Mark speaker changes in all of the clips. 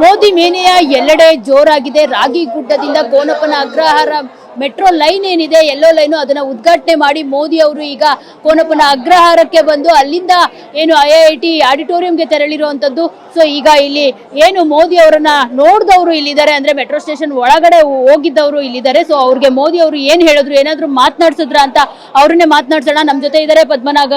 Speaker 1: ಮೋದಿ ಮೇನೆಯ ಎಲ್ಲೆಡೆ ಜೋರಾಗಿದೆ. ರಾಗಿ ಗುಡ್ಡದಿಂದ ಕೋನಪ್ಪನ ಅಗ್ರಹಾರ ಮೆಟ್ರೋ ಲೈನ್ ಏನಿದೆ, ಎಲ್ಲೋ ಲೈನು ಅದನ್ನ ಉದ್ಘಾಟನೆ ಮಾಡಿ ಮೋದಿ ಅವರು ಈಗ ಕೋನಪ್ಪನ ಅಗ್ರಹಾರಕ್ಕೆ ಬಂದು ಅಲ್ಲಿಂದ ಏನು ಐ ಐ ಟಿ ಆಡಿಟೋರಿಯಂಗೆ ತೆರಳಿರುವಂತದ್ದು ಸೊ, ಈಗ ಇಲ್ಲಿ ಏನು ಮೋದಿ ಅವರನ್ನ ನೋಡಿದವರು ಇಲ್ಲಿದ್ದಾರೆ ಅಂದ್ರೆ ಮೆಟ್ರೋ ಸ್ಟೇಷನ್ ಒಳಗಡೆ ಹೋಗಿದ್ದವರು ಇಲ್ಲಿದ್ದಾರೆ. ಸೊ, ಅವ್ರಿಗೆ ಮೋದಿ ಅವರು ಏನ್ ಹೇಳಿದ್ರು, ಏನಾದರೂ ಮಾತನಾಡ್ಸಿದ್ರ ಅಂತ ಅವ್ರನ್ನೇ ಮಾತನಾಡ್ಸೋಣ. ನಮ್ ಜೊತೆ ಇದ್ದಾರೆ ಪದ್ಮನಾಗ,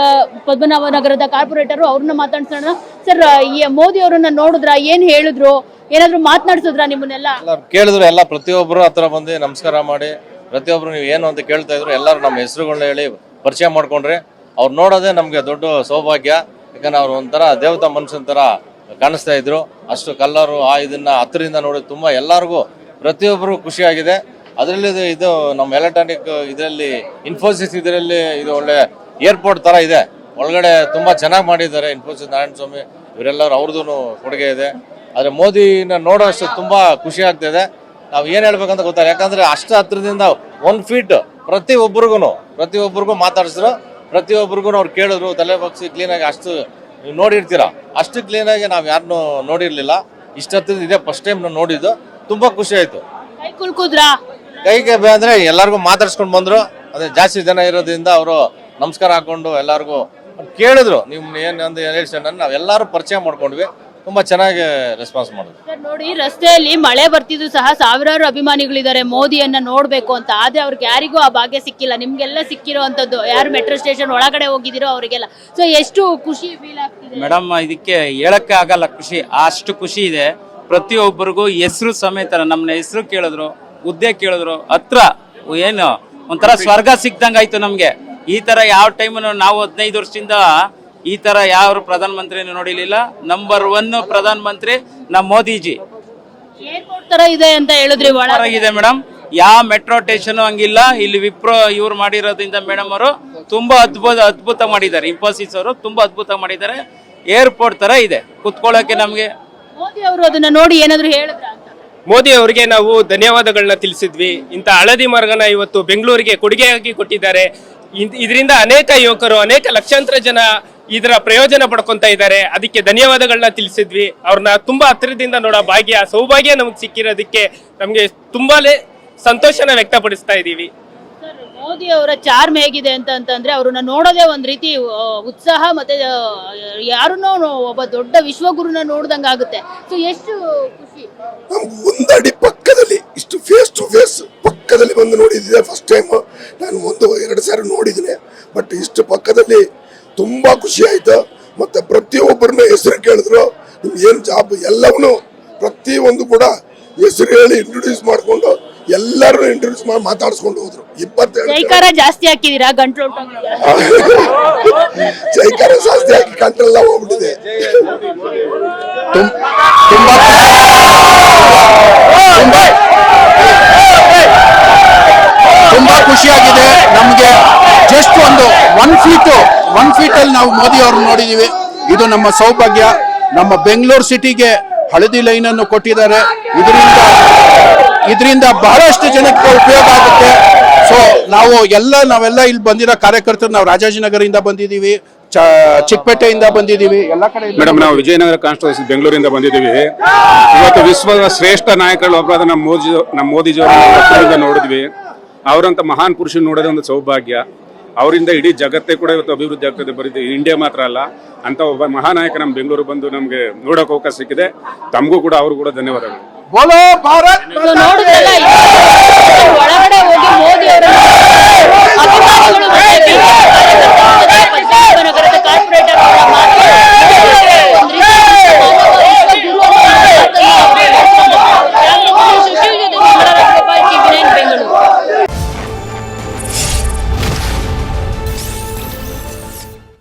Speaker 1: ಪದ್ಮನಾಭನಗರದ ಕಾರ್ಪೊರೇಟರ್, ಅವ್ರನ್ನ ಮಾತಾಡ್ಸೋಣ ಸರ್ ಮೋದಿ ಅವರನ್ನ ನೋಡಿದ್ರ ಏನ್ ಹೇಳಿದ್ರು? ಏನಾದ್ರು ಮಾತನಾಡಿಸಿದ್ರ ನಿಮ್ಮನ್ನೆಲ್ಲ?
Speaker 2: ಕೇಳಿದ್ರು, ಎಲ್ಲ ಪ್ರತಿಯೊಬ್ಬರು ಹತ್ರ ಬಂದು ನಮಸ್ಕಾರ ಮಾಡಿ, ಪ್ರತಿಯೊಬ್ರು ನೀವು ಏನು ಅಂತ ಕೇಳ್ತಾ ಇದ್ರು, ಎಲ್ಲರೂ ನಮ್ಮ ಹೆಸರುಗಳನ್ನ ಹೇಳಿ ಪರಿಚಯ ಮಾಡ್ಕೊಂಡ್ರಿ, ಅವ್ರು ನೋಡೋದೇ ನಮಗೆ ದೊಡ್ಡ ಸೌಭಾಗ್ಯ. ಯಾಕಂದ್ರೆ ಅವ್ರು ಒಂಥರ ದೇವತಾ ಮನುಷ್ಯನ ಥರ ಕಾಣಿಸ್ತಾ ಇದ್ರು. ಅಷ್ಟು ಕಲ್ಲರು, ಆ ಇದನ್ನ ಹತ್ತಿರದಿಂದ ನೋಡಿ ತುಂಬ ಎಲ್ಲರಿಗೂ ಪ್ರತಿಯೊಬ್ಬರು ಖುಷಿಯಾಗಿದೆ. ಅದರಲ್ಲಿ ಇದು- ಇದು ನಮ್ಮ ಎಲೆಕ್ಟ್ರಾನಿಕ್ ಇದರಲ್ಲಿ ಇನ್ಫೋಸಿಸ್ ಇದರಲ್ಲಿ ಇದು ಒಳ್ಳೆ ಏರ್ಪೋರ್ಟ್ ಥರ ಇದೆ. ಒಳಗಡೆ ತುಂಬ ಚೆನ್ನಾಗಿ ಮಾಡಿದ್ದಾರೆ ಇನ್ಫೋಸಿಸ್ ನಾರಾಯಣ ಸ್ವಾಮಿ ಇವರೆಲ್ಲರೂ ಅವ್ರದ್ದು ಕೊಡುಗೆ ಇದೆ. ಆದರೆ ಮೋದಿನ ನೋಡೋಷ್ಟು ತುಂಬ ಖುಷಿ ಆಗ್ತಿದೆ ನಾವು ಏನು ಹೇಳ್ಬೇಕಂತ ಗೊತ್ತಾಗ ಯಾಕಂದರೆ ಅಷ್ಟು ಹತ್ರದಿಂದ ಒನ್ ಫೀಟ್ ಪ್ರತಿ ಪ್ರತಿಯೊಬ್ಬರಿಗೂ ಪ್ರತಿ ಒಬ್ರಿಗೂ ಮಾತಾಡಿಸಿದ್ರು. ಪ್ರತಿಯೊಬ್ಬರಿಗೂ ಅವ್ರು ಕೇಳಿದ್ರು ತಲೆ ಬಗ್ಸಿ ಕ್ಲೀನಾಗಿ ಅಷ್ಟು ನೀವು ನೋಡಿರ್ತೀರಾ? ಅಷ್ಟು ಕ್ಲೀನಾಗಿ ನಾವು ಯಾರನ್ನೂ ನೋಡಿರಲಿಲ್ಲ. ಇಷ್ಟು ಹತ್ತಿರ ಇದೆ ಫಸ್ಟ್ ಟೈಮ್ ನಾವು ನೋಡಿದ್ದು. ತುಂಬ ಖುಷಿ ಆಯಿತು. ಕೈಗೆ ಅಂದ್ರೆ ಎಲ್ಲರಿಗೂ ಮಾತಾಡ್ಸ್ಕೊಂಡು ಬಂದರು. ಅದೇ ಜಾಸ್ತಿ ಜನ ಇರೋದ್ರಿಂದ ಅವರು ನಮಸ್ಕಾರ ಹಾಕ್ಕೊಂಡು ಎಲ್ಲರಿಗೂ ಕೇಳಿದ್ರು ನಿಮ್ಮ ಏನ್ ಒಂದು ನಾವೆಲ್ಲರೂ ಪರಿಚಯ ಮಾಡ್ಕೊಂಡ್ವಿ. ತುಂಬಾ ಚೆನ್ನಾಗಿ ರೆಸ್ಪಾನ್ಸ್ ಮಾಡಿದ್ರು.
Speaker 1: ಸರ್ ನೋಡಿ ರಸ್ತೆಯಲ್ಲಿ ಮಳೆ ಬರ್ತಿದ್ರು ಸಹ ಸಾವಿರಾರು ಅಭಿಮಾನಿಗಳಿದ್ದಾರೆ ಮೋದಿಯನ್ನ ನೋಡ್ಬೇಕು ಅಂತ. ಆದ್ರೆ ಅವ್ರಿಗೆ ಯಾರಿಗೂ ಆ ಭಾಗ್ಯ ಸಿಕ್ಕಿಲ್ಲ. ನಿಮ್ಗೆಲ್ಲ ಸಿಕ್ಕಿರೋ ಅಂತದ್ದು ಯಾರು ಮೆಟ್ರೋ ಸ್ಟೇಷನ್ ಒಳಗಡೆ ಹೋಗಿದಿರೋ ಅವರಿಗೆಲ್ಲ. ಸೊ ಎಷ್ಟು ಖುಷಿ ಫೀಲ್ ಆಗ್ತಿದೆ?
Speaker 3: ಮೇಡಮ್ ಇದಕ್ಕೆ ಹೇಳಕ್ಕೆ ಆಗಲ್ಲ ಖುಷಿ. ಅಷ್ಟು ಖುಷಿ ಇದೆ. ಪ್ರತಿಯೊಬ್ಬರಿಗೂ ಹೆಸರು ಸಮೇತ ನಮ್ಮನ್ನ ಹೆಸರು ಕೇಳಿದ್ರು ಹುದ್ದೆ ಕೇಳಿದ್ರು. ಹತ್ರ ಏನು ಒಂಥರ ಸ್ವರ್ಗ ಸಿಕ್ದಂಗಾಯ್ತು ನಮ್ಗೆ. ಈ ತರ ಯಾವ ಟೈಮ್ ನಾವು ಹದಿನೈದು ವರ್ಷದಿಂದ ಈ ತರ ಯಾವ ಪ್ರಧಾನ ಮಂತ್ರಿ ನೋಡಿಲಿಲ್ಲ. ನಂಬರ್ ಒನ್ ಪ್ರಧಾನ ಮಂತ್ರಿ ನಮ್ಮ ಮೋದಿಜಿ.
Speaker 1: ಏರ್ಪೋರ್ಟ್ ತರ ಇದೆ ಅಂತ ಹೇಳಿದ್ರಿ ಇದೆ
Speaker 3: ಆಗಿದೆ ಮೇಡಮ್. ಯಾವ ಮೆಟ್ರೋ ಸ್ಟೇಷನ್ ಹಂಗಿಲ್ಲ. ಇಲ್ಲಿ ವಿಪ್ರೋ ಇವ್ರು ಮಾಡಿರೋದ್ರಿಂದ ಮೇಡಮ್ ಅವರು ತುಂಬಾ ಅದ್ಭುತ ಅದ್ಭುತ ಮಾಡಿದ್ದಾರೆ. ಇನ್ಫೋಸಿಸ್ ಅವರು ತುಂಬಾ ಅದ್ಭುತ ಮಾಡಿದ್ದಾರೆ. ಏರ್ಪೋರ್ಟ್ ತರ ಇದೆ. ಕುತ್ಕೊಳ್ಳೋಕೆ ನಮ್ಗೆ.
Speaker 1: ಮೋದಿ ಅವರು ಅದನ್ನ ನೋಡಿ ಏನಾದ್ರು ಹೇಳಿದ್ರ ಅಂತ?
Speaker 4: ಮೋದಿ ಅವರಿಗೆ ನಾವು ಧನ್ಯವಾದಗಳನ್ನ ತಿಳಿಸಿದ್ವಿ. ಇಂಥ ಹಳದಿ ಮಾರ್ಗನ ಇವತ್ತು ಬೆಂಗಳೂರಿಗೆ ಕೊಡುಗೆಯಾಗಿ ಕೊಟ್ಟಿದ್ದಾರೆ. ಇದರಿಂದ ಅನೇಕ ಯುವಕರು ಅನೇಕ ಲಕ್ಷಾಂತರ ಜನ ಇದರ ಪ್ರಯೋಜನ ಪಡ್ಕೊಂತ ಇದ್ದಾರೆ. ಅದಕ್ಕೆ ಧನ್ಯವಾದಗಳನ್ನ ತಿಳಿಸಿದ್ವಿ. ಅವ್ರನ್ನ ತುಂಬಾ ಹತ್ತಿರದಿಂದ ನೋಡೋ ಭಾಗ್ಯ ಸೌಭಾಗ್ಯ ನಮ್ಗೆ ಸಿಕ್ಕಿರೋದಕ್ಕೆ ನಮ್ಗೆ ತುಂಬಾನೇ ಸಂತೋಷನ ವ್ಯಕ್ತಪಡಿಸ್ತಾ ಇದ್ದೀವಿ.
Speaker 1: ಸರ್ ಮೋದಿ ಅವರ ಚಾರ್ಮ್ ಹೇಗಿದೆ ಅಂತ ಅಂತಂದ್ರೆ ಅವ್ರನ್ನ ನೋಡೋದೇ ಒಂದ್ ರೀತಿ ಉತ್ಸಾಹ ಮತ್ತೆ ಯಾರನ್ನೋ ಒಬ್ಬ ದೊಡ್ಡ ವಿಶ್ವಗುರುನ ನೋಡ್ದಂಗ ಆಗುತ್ತೆ. ಸೊ ಎಷ್ಟು ಖುಷಿ?
Speaker 5: ನಮ್ಗೆ ಒಂದಡಿ ಪಕ್ಕದಲ್ಲಿ ಇಷ್ಟು ಫೇಸ್ ಟು ಫೇಸ್ ಪಕ್ಕದಲ್ಲಿ ಬಂದು ನೋಡಿದ್ದೆ ಫಸ್ಟ್ ಟೈಮ್ ಸಾರಿ ನೋಡಿದ್ದೀನಿ ಬಟ್ ಇಷ್ಟು ಪಕ್ಕದಲ್ಲಿ ತುಂಬ ಖುಷಿ ಆಯ್ತು. ಮತ್ತೆ ಪ್ರತಿಯೊಬ್ಬರನ್ನ ಹೆಸರು ಕೇಳಿದ್ರು ನಿಮ್ಗೆ ಏನು ಜಾಬ್ ಎಲ್ಲವನ್ನೂ ಪ್ರತಿಯೊಂದು ಕೂಡ ಹೆಸರು ಹೇಳಿ ಇಂಟ್ರೊಡ್ಯೂಸ್ ಮಾಡಿಕೊಂಡು ಎಲ್ಲರೂ ಇಂಟ್ರೊಡ್ಯೂಸ್ ಮಾಡಿ ಮಾತಾಡಿಸ್ಕೊಂಡು ಹೋದ್ರು.
Speaker 1: ಜೈಕಾರ ಜಾಸ್ತಿ ಹಾಕಿದೀರಾ? ಗಂಟ್ಲು
Speaker 5: ಜೈಕಾರ ಜಾಸ್ತಿ ಹಾಕಿ ಕಂಟ್ರೆಲ್ಲ ಹೋಗ್ಬಿಟ್ಟಿದೆ. ತುಂಬಾ ತುಂಬಾ
Speaker 6: ಖುಷಿಯಾಗಿದೆ ನಮಗೆ ಜಸ್ಟ್ ಒಂದು ಒನ್ ಫೀಟ್ ಒನ್ ಅಲ್ಲಿ ನಾವು ಮೋದಿ ಅವ್ರನ್ನ ನೋಡಿದೀವಿ. ಇದು ನಮ್ಮ ಸೌಭಾಗ್ಯ. ನಮ್ಮ ಬೆಂಗಳೂರು ಸಿಟಿಗೆ ಹಳದಿ ಲೈನ್ ಅನ್ನು ಕೊಟ್ಟಿದ್ದಾರೆ. ಇದರಿಂದ ಇದರಿಂದ ಬಹಳಷ್ಟು ಜನಕ್ಕೆ ಉಪಯೋಗ ಆಗುತ್ತೆ. ಸೊ ನಾವು ಎಲ್ಲ, ನಾವೆಲ್ಲ ಇಲ್ಲಿ ಬಂದಿರೋ ಕಾರ್ಯಕರ್ತರು, ನಾವು ರಾಜಾಜಿನಗರದಿಂದ ಬಂದಿದ್ದೀವಿ, ಚ, ಚಿಕ್ಕಪೇಟೆಯಿಂದ ಬಂದಿದ್ದೀವಿ. ಎಲ್ಲ ಕಡೆ
Speaker 7: ಮೇಡಮ್, ನಾವು ವಿಜಯನಗರ ಕಾನ್ಸ್ಟಿಟ್ಯೂನ್ಸಿ ಬೆಂಗಳೂರಿಂದ ಬಂದಿದ್ದೀವಿ. ಇವತ್ತು ವಿಶ್ವದ ಶ್ರೇಷ್ಠ ನಾಯಕರು ಒಬ್ಬರಾದ ನಮ್ಮ ಮೋದಿ ನಮ್ಮ ಮೋದಿಜಿಯವರನ್ನ ನೋಡಿದ್ವಿ. ಅವರಂತ ಮಹಾನ್ ಪುರುಷನ ನೋಡೋದೊಂದು ಸೌಭಾಗ್ಯ. ಅವರಿಂದ ಇಡೀ ಜಗತ್ತೇ ಕೂಡ ಇವತ್ತು ಅಭಿವೃದ್ಧಿ ಆಗ್ತದೆ ಬರೀ ಇಂಡಿಯಾ ಮಾತ್ರ ಅಲ್ಲ ಅಂತ ಒಬ್ಬ ಮಹಾನಾಯಕ ನಮ್ಮ ಬೆಂಗಳೂರು ಬಂದು ನಮಗೆ ನೋಡೋಕೆ ಅವಕಾಶ ಸಿಕ್ಕಿದೆ. ತಮಗೂ ಕೂಡ ಅವರು ಕೂಡ ಧನ್ಯವಾದಗಳು.
Speaker 1: ಒಳಗಡೆ ಹೋಗಿ ಮೋದಿ